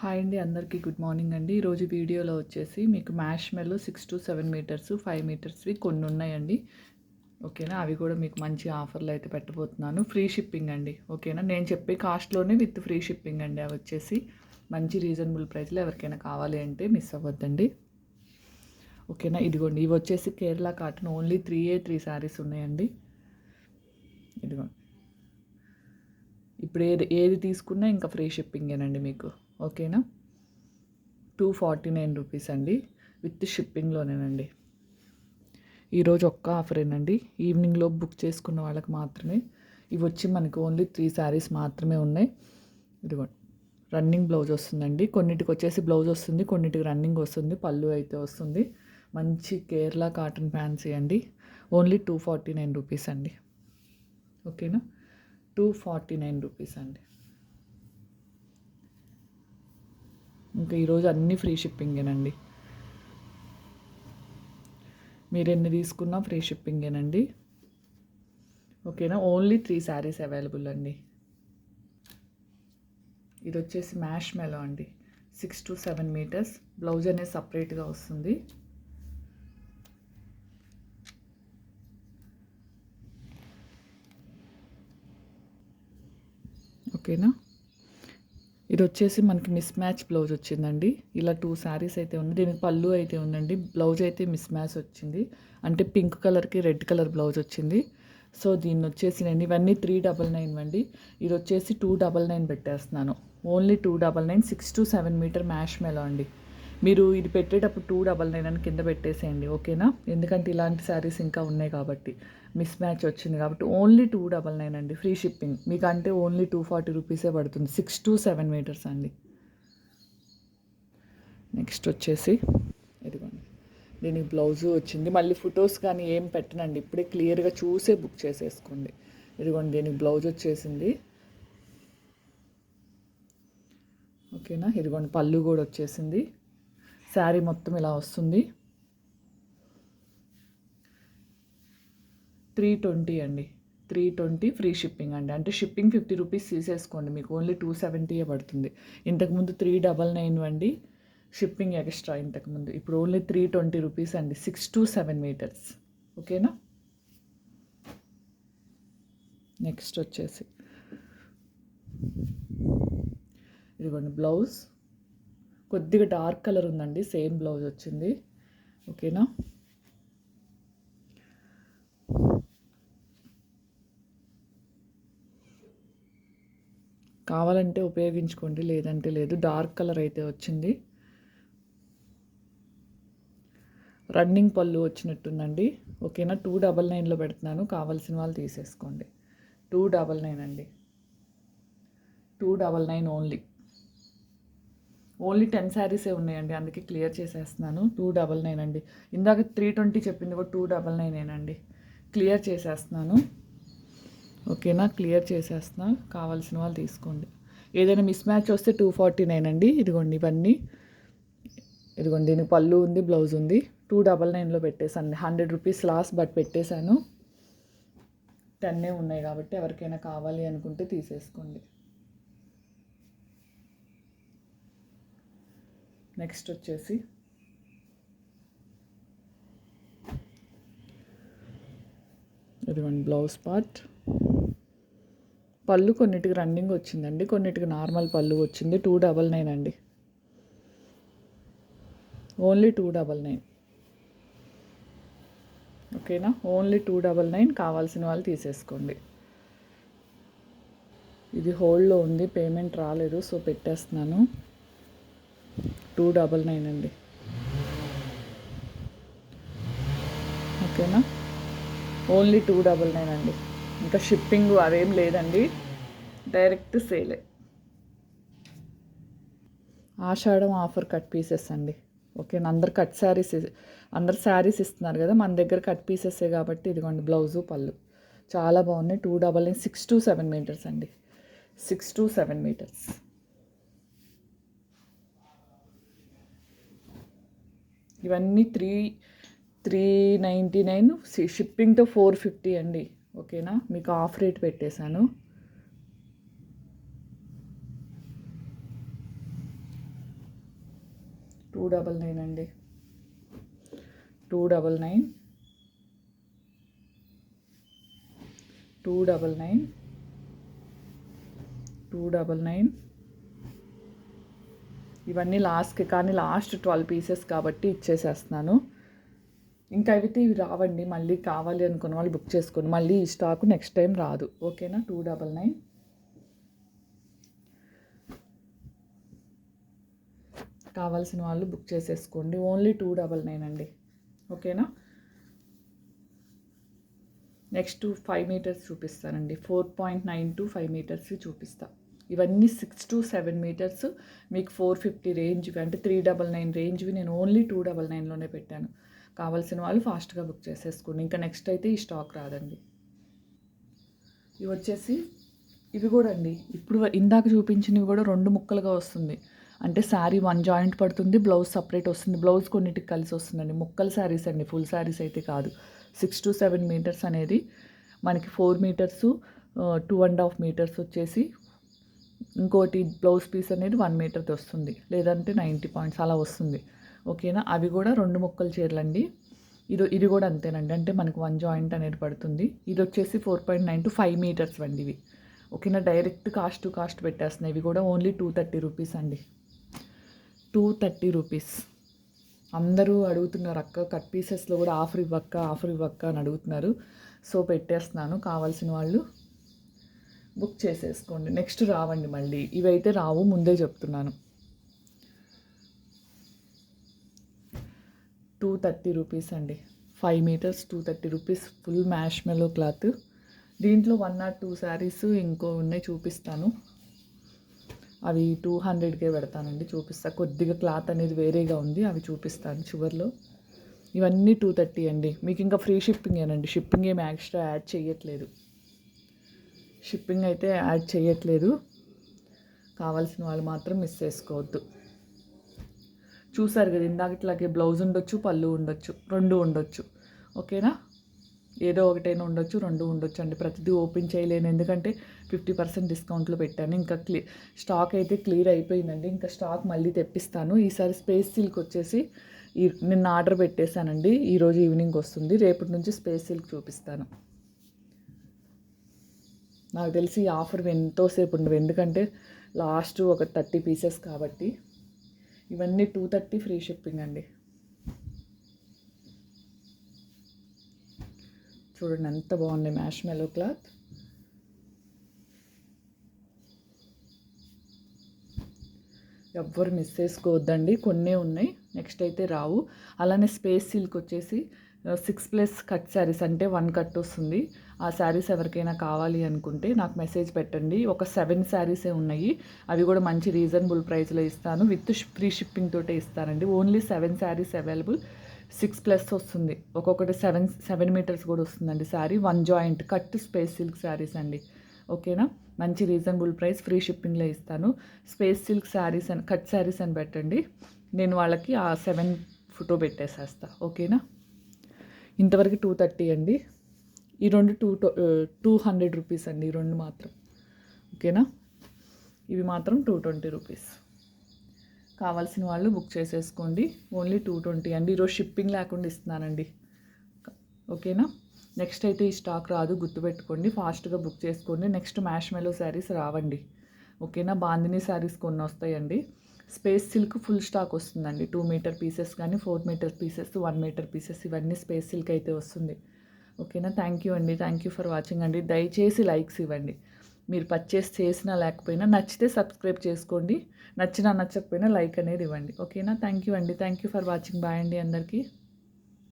Hi అండి అందరికీ good morning అండి. ఈరోజు వీడియోలో వచ్చేసి మీకు marshmallow six to seven metres five మీటర్స్వి కొన్ని ఉన్నాయండి. ఓకేనా? అవి కూడా మీకు మంచి ఆఫర్లు అయితే పెట్టబోతున్నాను. ఫ్రీ షిప్పింగ్ అండి. ఓకేనా? నేను చెప్పే కాస్ట్లోనే విత్ ఫ్రీ షిప్పింగ్ అండి. అవి వచ్చేసి మంచి రీజనబుల్ ప్రైస్లో ఎవరికైనా కావాలి అంటే మిస్ అవ్వద్దండి. ఓకేనా? ఇదిగోండి. ఇవి వచ్చేసి Kerala cotton only three A three saris ఉన్నాయండి. ఇదిగోండి. ఇప్పుడు ఏది ఏది తీసుకున్నా ఇంకా ఫ్రీ షిప్పింగేనండి మీకు. ఓకేనా? టూ ఫార్టీ నైన్ రూపీస్ అండి. విత్ షిప్పింగ్లోనేనండి. ఈరోజు ఒక్క ఆఫరేనండి ఈవినింగ్లో బుక్ చేసుకున్న వాళ్ళకి మాత్రమే. ఇవి వచ్చి మనకి ఓన్లీ త్రీ శారీస్ మాత్రమే ఉన్నాయి. ఇదిగోండి రన్నింగ్ బ్లౌజ్ వస్తుందండి. కొన్నిటికి వచ్చేసి బ్లౌజ్ వస్తుంది కొన్నిటికి రన్నింగ్ వస్తుంది పళ్ళు అయితే వస్తుంది. మంచి కేరళ కాటన్ ఫ్యాన్సీ అండి. Only two forty nine rupees అండి. ఓకేనా? టూ ఫార్టీ నైన్ రూపీస్ అండి. ఇంకా ఈరోజు అన్నీ ఫ్రీ షిప్పింగేనండి. మీరు ఎన్ని తీసుకున్నా ఫ్రీ షిప్పింగేనండి. ఓకేనా? ఓన్లీ త్రీ శారీస్ అవైలబుల్ అండి. ఇది వచ్చేసి మ్యాష్ మెలో అండి. Six to seven metres. Blouse అనేది సపరేట్గా వస్తుంది. ఓకేనా? ఇది వచ్చేసి మనకి మిస్ మ్యాచ్ బ్లౌజ్ వచ్చిందండి. ఇలా టూ శారీస్ అయితే ఉంది. దీనికి పళ్ళు అయితే ఉందండి. బ్లౌజ్ అయితే మిస్ మ్యాచ్ వచ్చింది. అంటే పింక్ కలర్కి రెడ్ కలర్ బ్లౌజ్ వచ్చింది. సో దీన్ని వచ్చేసి నేను ఇవన్నీ త్రీ డబల్ నైన్ అండి. ఇది వచ్చేసి టూ డబల్ నైన్ పెట్టేస్తున్నాను. Only two double nine six to seven metre marshmallow అండి. మీరు ఇది పెట్టేటప్పుడు టూ డబల్ నైన్ అని కింద పెట్టేసేయండి ఓకేనా? ఎందుకంటే ఇలాంటి శారీస్ ఇంకా ఉన్నాయి కాబట్టి. మిస్ మ్యాచ్ వచ్చింది కాబట్టి ఓన్లీ టూ డబల్ నైన్ అండి ఫ్రీ షిప్పింగ్ మీకు అంటే ఓన్లీ టూ ఫార్టీ రూపీసే పడుతుంది. సిక్స్ టు సెవెన్ మీటర్స్ అండి. నెక్స్ట్ వచ్చేసి ఇదిగోండి. దీనికి బ్లౌజు వచ్చింది. మళ్ళీ ఫొటోస్ కానీ ఏం పెట్టనండి. ఇప్పుడే క్లియర్గా చూసే బుక్ చేసేసుకోండి. ఇదిగోండి దీనికి బ్లౌజ్ వచ్చేసింది. ఓకేనా? ఇదిగోండి పళ్ళు కూడా వచ్చేసింది. శారీ మొత్తం ఇలా వస్తుంది. త్రీ ట్వంటీ అండి. త్రీ ట్వంటీ ఫ్రీ షిప్పింగ్ అండి. అంటే షిప్పింగ్ ఫిఫ్టీ రూపీస్ తీసేసుకోండి. మీకు ఓన్లీ టూ సెవెంటీయే పడుతుంది. ఇంతకుముందు త్రీ డబల్ నైన్ అండి. షిప్పింగ్ ఎక్స్ట్రా ఇంతకుముందు ఇప్పుడు ఓన్లీ త్రీ ట్వంటీ రూపీస్ అండి. Six to seven metres. ఓకేనా? నెక్స్ట్ వచ్చేసి. ఇదిగోండి బ్లౌజ్. కొద్దిగా డార్క్ కలర్ ఉందండి సేమ్ బ్లౌజ్ వచ్చింది. ఓకేనా? కావాలంటే ఉపయోగించుకోండి లేదంటే లేదు. డార్క్ కలర్ అయితే వచ్చింది. రన్నింగ్ పళ్ళు వచ్చినట్టుందండి. ఓకేనా? టూ డబల్ నైన్లో పెడుతున్నాను. కావాల్సిన వాళ్ళు తీసేసుకోండి. టూ డబల్ నైన్ అండి. Two double nine only. Only ten శారీసే ఉన్నాయండి. అందుకే క్లియర్ చేసేస్తున్నాను. టూ డబల్ నైన్ అండి. ఇందాక త్రీ ట్వంటీ చెప్పింది కూడా టూ డబల్ నైనేనండి క్లియర్ చేసేస్తున్నాను. ఓకేనా? క్లియర్ చేసేస్తున్నా. కావాల్సిన వాళ్ళు తీసుకోండి. ఏదైనా మిస్ మ్యాచ్ వస్తే టూ ఫార్టీ నైన్ అండి. ఇదిగోండి ఇవన్నీ. ఇదిగోండి దీనికి పళ్ళు ఉంది బ్లౌజ్ ఉంది. టూ డబల్ నైన్లో పెట్టేసాను హండ్రెడ్ రూపీస్ లాస్ట్ బట్ పెట్టేశాను. టెన్నే ఉన్నాయి కాబట్టి ఎవరికైనా కావాలి అనుకుంటే తీసేసుకోండి. నెక్స్ట్ వచ్చేసి. ఇదిగోండి బ్లౌజ్ పార్ట్. పళ్ళు కొన్నిటికి రన్నింగ్ వచ్చిందండి కొన్నిటికి నార్మల్ పళ్ళు వచ్చింది. టూ డబల్ నైన్ అండి. Only two double nine. ఓకేనా? ఓన్లీ టూ డబల్ నైన్ కావాల్సిన వాళ్ళు తీసేసుకోండి. ఇది హోల్డ్లో ఉంది పేమెంట్ రాలేదు సో పెట్టేస్తున్నాను. టూ డబల్ నైన్ అండి. ఓకేనా? ఓన్లీ టూ డబల్ నైన్ అండి. ఇంకా షిప్పింగ్ అదేం లేదండి. డైరెక్ట్ సేలే. ఆషాఢం ఆఫర్ కట్ పీసెస్ అండి. ఓకేనా అందరు కట్ శారీస్ అందరు శారీస్ ఇస్తున్నారు కదా మన దగ్గర కట్ పీసెసే కాబట్టి ఇదిగోండి బ్లౌజు పళ్ళు. చాలా బాగున్నాయి. Two double nine six two seven metres అండి. Six two seven metres. ఇవన్నీ త్రీ త్రీ నైంటీ నైన్ షిప్పింగ్తో ఫోర్ ఫిఫ్టీ అండి. ఓకేనా? మీకు ఆఫ్ రేట్ పెట్టేశాను. టూ డబల్ నైన్ అండి. Two double nine two double nine two double nine ఇవన్నీ లాస్ట్కి కానీ లాస్ట్ ట్వెల్వ్ పీసెస్ కాబట్టి ఇచ్చేసేస్తున్నాను. ఇంకా అయితే ఇవి రావండి మళ్ళీ కావాలి అనుకున్న వాళ్ళు బుక్ చేసుకోండి. మళ్ళీ ఈ స్టాక్ నెక్స్ట్ టైం రాదు. ఓకేనా? Two double nine. కావాల్సిన వాళ్ళు బుక్ చేసేసుకోండి. ఓన్లీ టూ డబల్ నైన్ అండి. ఓకేనా? నెక్స్ట్ ఫైవ్ మీటర్స్ చూపిస్తానండి. Four point nine to five metres చూపిస్తాను ఇవన్నీ సిక్స్ టు సెవెన్ మీటర్స్ మీకు ఫోర్ ఫిఫ్టీ రేంజ్వి అంటే త్రీ డబల్ నైన్ రేంజ్వి నేను ఓన్లీ టూ డబల్ నైన్లోనే పెట్టాను. కావాల్సిన వాళ్ళు ఫాస్ట్గా బుక్ చేసేసుకోండి. ఇంకా నెక్స్ట్ అయితే ఈ స్టాక్ రాదండి. ఇవి వచ్చేసి ఇవి కూడా అండి. ఇప్పుడు ఇందాక చూపించినవి కూడా రెండు ముక్కలుగా వస్తుంది. అంటే శారీ వన్ జాయింట్ పడుతుంది బ్లౌజ్ సపరేట్ వస్తుంది. బ్లౌజ్ కొన్నిటికి కలిసి వస్తుందండి. ముక్కల శారీస్ అండి. ఫుల్ శారీస్ అయితే కాదు. సిక్స్ టు సెవెన్ మీటర్స్ అనేది మనకి four metres two and half metres వచ్చేసి ఇంకోటి బ్లౌజ్ పీస్ అనేది వన్ మీటర్ది వస్తుంది. లేదంటే నైంటీ పాయింట్స్ అలా వస్తుంది. ఓకేనా? అవి కూడా రెండు ముక్కలు చీరలండి. ఇది ఇది కూడా అంతేనండి. అంటే మనకు వన్ జాయింట్ అనేది పడుతుంది. ఇది వచ్చేసి four point nine to five metres అండి ఇవి. ఓకేనా? డైరెక్ట్ కాస్ట్ టు కాస్ట్ పెట్టేస్తున్నాయి. ఇవి కూడా ఓన్లీ టూ థర్టీ రూపీస్ అండి. Two thirty rupees. అందరూ అడుగుతున్నారు అక్క కట్ పీసెస్లో కూడా ఆఫర్ ఇవ్వక్క ఆఫర్ ఇవ్వక్క అని అడుగుతున్నారు. సో పెట్టేస్తున్నాను. కావాల్సిన వాళ్ళు బుక్ చేసేసుకోండి. నెక్స్ట్ రావండి మళ్ళీ. ఇవైతే రావు ముందే చెప్తున్నాను. టూ థర్టీ రూపీస్ అండి. Five metres two thirty rupees full marshmallow cloth. దీంట్లో వన్ నాట్ టూ శారీస్ ఇంకో ఉన్నాయి చూపిస్తాను. అవి టూ హండ్రెడ్కే పెడతానండి చూపిస్తా. కొద్దిగా క్లాత్ అనేది వేరేగా ఉంది అవి చూపిస్తాను చివర్లో. ఇవన్నీ టూ థర్టీ అండి. మీకు ఇంకా ఫ్రీ షిప్పింగ్ ఏనండి షిప్పింగ్ ఏమి ఎక్స్ట్రా యాడ్ చేయట్లేదు షిప్పింగ్ అయితే యాడ్ చేయట్లేదు. కావాల్సిన వాళ్ళు మాత్రం మిస్ చేసుకోవద్దు. చూసారు కదా ఇందాక ఇట్లాగే బ్లౌజ్ ఉండొచ్చు పళ్ళు ఉండొచ్చు రెండు ఉండొచ్చు. ఓకేనా? ఏదో ఒకటైనా ఉండొచ్చు రెండు ఉండొచ్చు అండి. ప్రతిదీ ఓపెన్ చేయలేను. ఎందుకంటే ఫిఫ్టీ పర్సెంట్ డిస్కౌంట్లో పెట్టాను. ఇంకా క్లీ స్టాక్ అయితే క్లియర్ అయిపోయిందండి. ఇంకా స్టాక్ మళ్ళీ తెప్పిస్తాను. ఈసారి స్పేస్ సిల్క్ వచ్చేసి ఈ నిన్న ఆర్డర్ పెట్టేశానండి. ఈరోజు ఈవినింగ్ వస్తుంది. రేపటి నుంచి స్పేస్ సిల్క్ చూపిస్తాను. నాకు తెలిసి ఆఫర్ ఎంతోసేపు ఉండవు ఎందుకంటే లాస్ట్ ఒక థర్టీ పీసెస్ కాబట్టి ఇవన్నీ టూ థర్టీ ఫ్రీ షిప్పింగ్ అండి. చూడండి ఎంత బాగుంది మ్యాష్ మెలో క్లాత్ ఎవ్వరు మిస్ చేసుకోవద్దండి. కొన్నే ఉన్నాయి. నెక్స్ట్ అయితే రావు. అలానే స్పేస్ సిల్క్ వచ్చేసి సిక్స్ ప్లస్ కట్ శారీస్ అంటే వన్ కట్ వస్తుంది. ఆ శారీస్ ఎవరికైనా కావాలి అనుకుంటే నాకు మెసేజ్ పెట్టండి. ఒక సెవెన్ శారీసే ఉన్నాయి. అవి కూడా మంచి రీజనబుల్ ప్రైస్లో ఇస్తాను. విత్ ఫ్రీ షిప్పింగ్ తోటే ఇస్తానండి. Only seven saris available. Six plus వస్తుంది. ఒక్కొక్కటి సెవెన్ సెవెన్ మీటర్స్ కూడా వస్తుందండి sari. One joint cut space silk saris అండి. ఓకేనా? మంచి రీజనబుల్ ప్రైస్. ఫ్రీ షిప్పింగ్లో ఇస్తాను. స్పేస్ సిల్క్ శారీస్ అని కట్ శారీస్ అని పెట్టండి. నేను వాళ్ళకి ఆ సెవెన్ ఫోటో పెట్టేసేస్తా. ఓకేనా? ఇంతవరకు టూ థర్టీ అండి. ఈ రెండు టూ టూ హండ్రెడ్ రూపీస్ అండి ఈ రెండు మాత్రం. ఓకేనా? ఇవి మాత్రం టూ ట్వంటీ రూపీస్. కావాల్సిన వాళ్ళు బుక్ చేసేసుకోండి. ఓన్లీ టూ ట్వంటీ అండి. ఈరోజు షిప్పింగ్ లేకుండా ఇస్తున్నానండి. ఓకేనా? నెక్స్ట్ అయితే ఈ స్టాక్ రాదు గుర్తుపెట్టుకోండి. ఫాస్ట్గా బుక్ చేసుకోండి. నెక్స్ట్ మ్యాష్ మెలో శారీస్ రావండి. ఓకేనా? బాందినీ శారీస్ కొన్ని వస్తాయండి స్పేస్ సిల్క్ ఫుల్ స్టాక్ వస్తుందండి. టూ మీటర్ పీసెస్ కానీ four metre pieces one metre pieces ఇవన్నీ స్పేస్ సిల్క్ అయితే వస్తుంది. ఓకేనా? థ్యాంక్ యూ అండి. థ్యాంక్ యూ ఫర్ వాచింగ్ అండి. దయచేసి లైక్స్ ఇవ్వండి. మీరు పర్చేస్ చేసినా లేకపోయినా నచ్చితే సబ్స్క్రైబ్ చేసుకోండి. నచ్చినా నచ్చకపోయినా లైక్ అనేది ఇవ్వండి. ఓకేనా? థ్యాంక్ యూ అండి. Thank you for watching bye అండి అందరికీ.